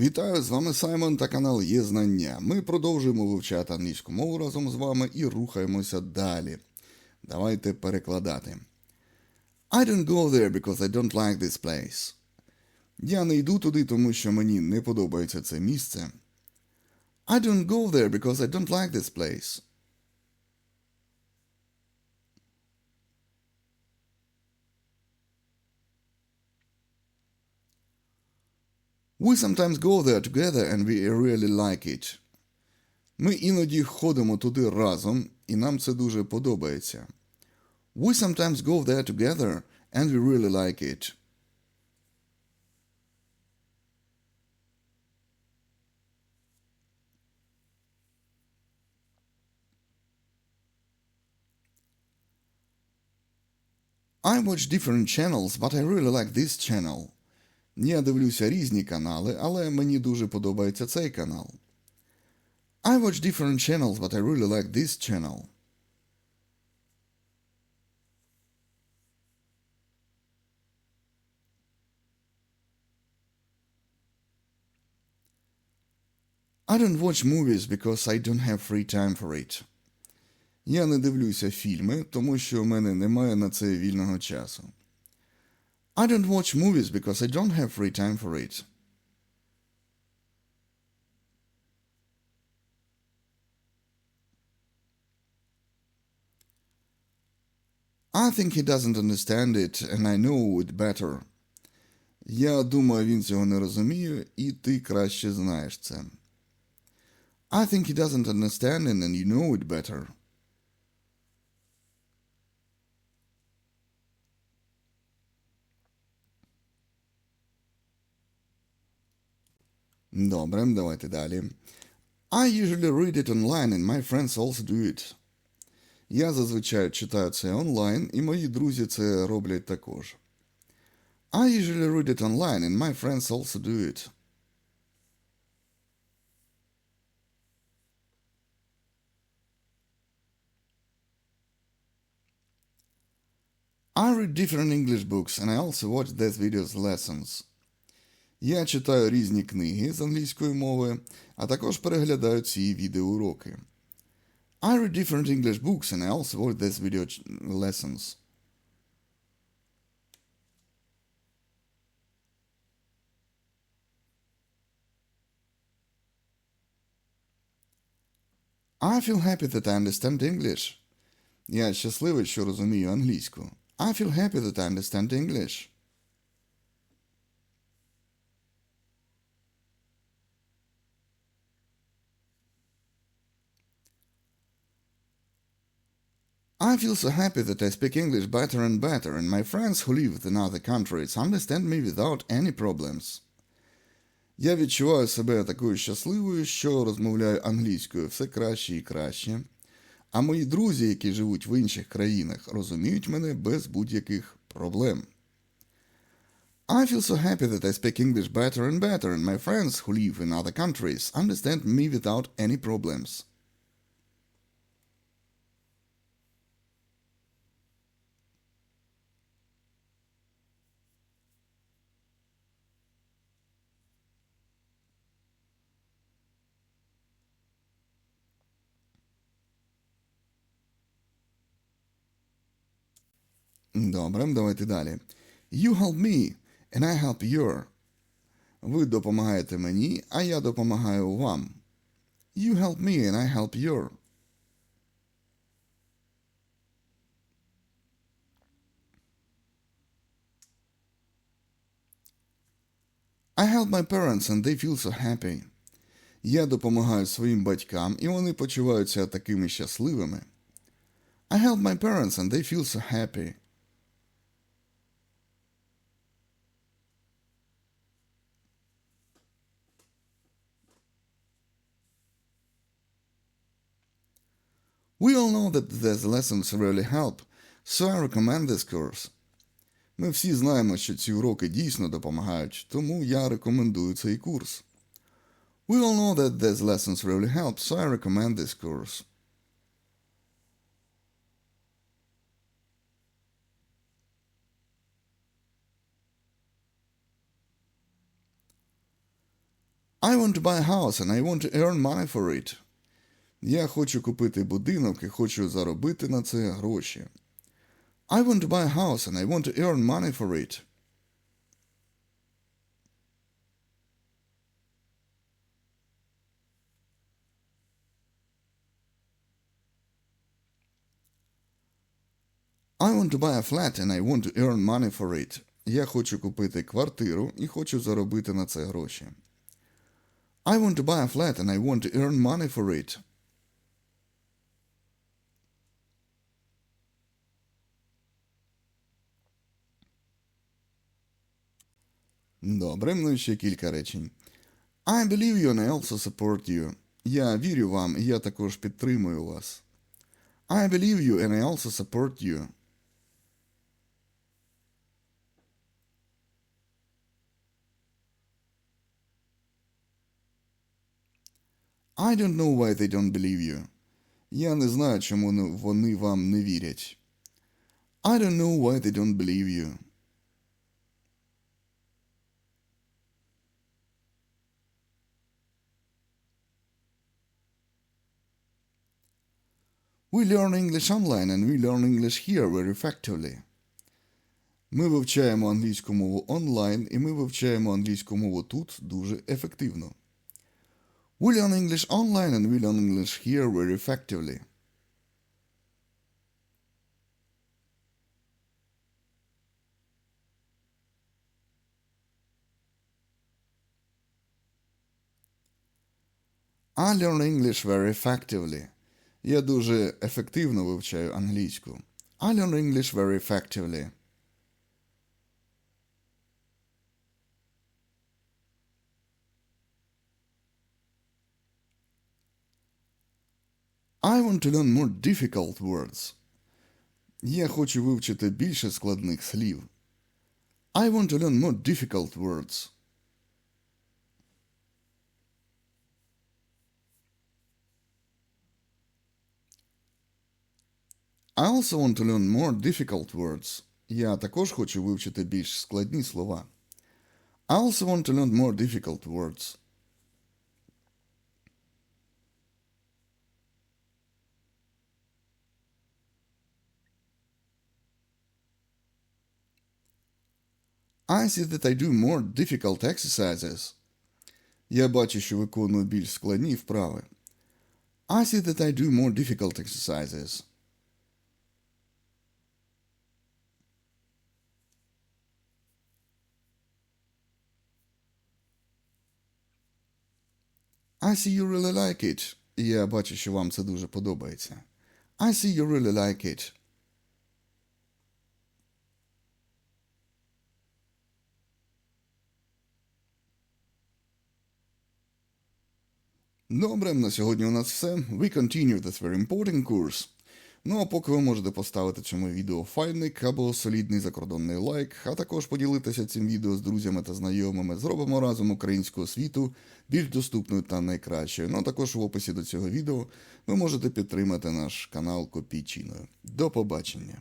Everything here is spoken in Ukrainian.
Вітаю, з вами Саймон та канал Є Знання. Ми продовжуємо вивчати англійську мову разом з вами і рухаємося далі. Давайте перекладати. I don't go there because I don't like this place. Я не йду туди, тому що мені не подобається це місце. I don't go there because I don't like this place. We sometimes go there together and we really like it. Ми іноді ходимо туди разом, і нам це дуже подобається. We sometimes go there together and we really like it. I watch different channels, but I really like this channel. Я дивлюся різні канали, але мені дуже подобається цей канал. I watch different channels, but I really like this channel. I don't watch movies because I don't have free time for it. Я не дивлюся фільми, тому що в мене немає на це вільного часу. I don't watch movies because I don't have free time for it. I think he doesn't understand it, and I know it better. Я думаю, він цього не розуміє, і ти краще знаєш це. I think he doesn't understand it, and you know it better. Добре, давайте далі. I usually read it online and my friends also do it. Я зазвичай читаю це онлайн, і мої друзі це роблять також. I usually read it online and my friends also do it. I read different English books and I also watch these videos lessons. Я читаю різні книги з англійської мови, а також переглядаю ці відеоуроки. I read different English books and I also watch these video lessons. I feel happy that I understand English. Я щасливий, що розумію англійську. I feel happy that I understand English. I feel so happy that I speak English better and better, and my friends who live in other countries understand me without any problems. Я відчуваю себе такою щасливою, що розмовляю англійською все краще і краще. А мої друзі, які живуть в інших країнах, розуміють мене без будь-яких проблем. I feel so happy that I speak English better and better, and my friends who live in other countries understand me without any problems. Добре, давайте далі. You help me, and I help you. Ви допомагаєте мені, а я допомагаю вам. You help me, and I help you. I help my parents, and they feel so happy. Я допомагаю своїм батькам, і вони почуваються такими щасливими. I help my parents, and they feel so happy. We all know that these lessons really help, so I recommend this course. Ми всі знаємо, що ці уроки дійсно допомагають, тому я рекомендую цей курс. We all know that these lessons really help, so I recommend this course. I want to buy a house and I want to earn money for it. Я хочу купити будинок і хочу заробити на це гроші. I want to buy a house and I want to earn money for it. I want to buy a flat and I want to earn money for it. Я хочу купити квартиру і хочу заробити на це гроші. I want to buy a flat and I want to earn money for it. Ну ще кілька речень. I believe you and I also support you. Я вірю вам, і я також підтримую вас. I believe you and I also support you. I don't know why they don't believe you. Я не знаю, чому вони вам не вірять. I don't know why they don't believe you. We learn English online and we learn English here very effectively. Ми вивчаємо англійську мову онлайн і ми вивчаємо англійську мову тут дуже ефективно. We learn English online and we learn English here very effectively. I learn English very effectively. Я дуже ефективно вивчаю англійську. I learn English very effectively. I want to learn more difficult words. Я хочу вивчити більше складних слів. I want to learn more difficult words. I also want to learn more difficult words. Я також хочу вивчити більш складні слова. I also want to learn more difficult words. I see that I do more difficult exercises. Я бачу, що виконую більш складні вправи. I see that I do more difficult exercises. I see you really like it. Я бачу, що вам це дуже подобається. I see you really like it. Добре, на сьогодні у нас все. We continue this very important course. Ну а поки ви можете поставити цьому відео файник або солідний закордонний лайк, а також поділитися цим відео з друзями та знайомими. Зробимо разом українську освіту більш доступною та найкращою. Ну а також в описі до цього відео ви можете підтримати наш канал копійчиною. До побачення!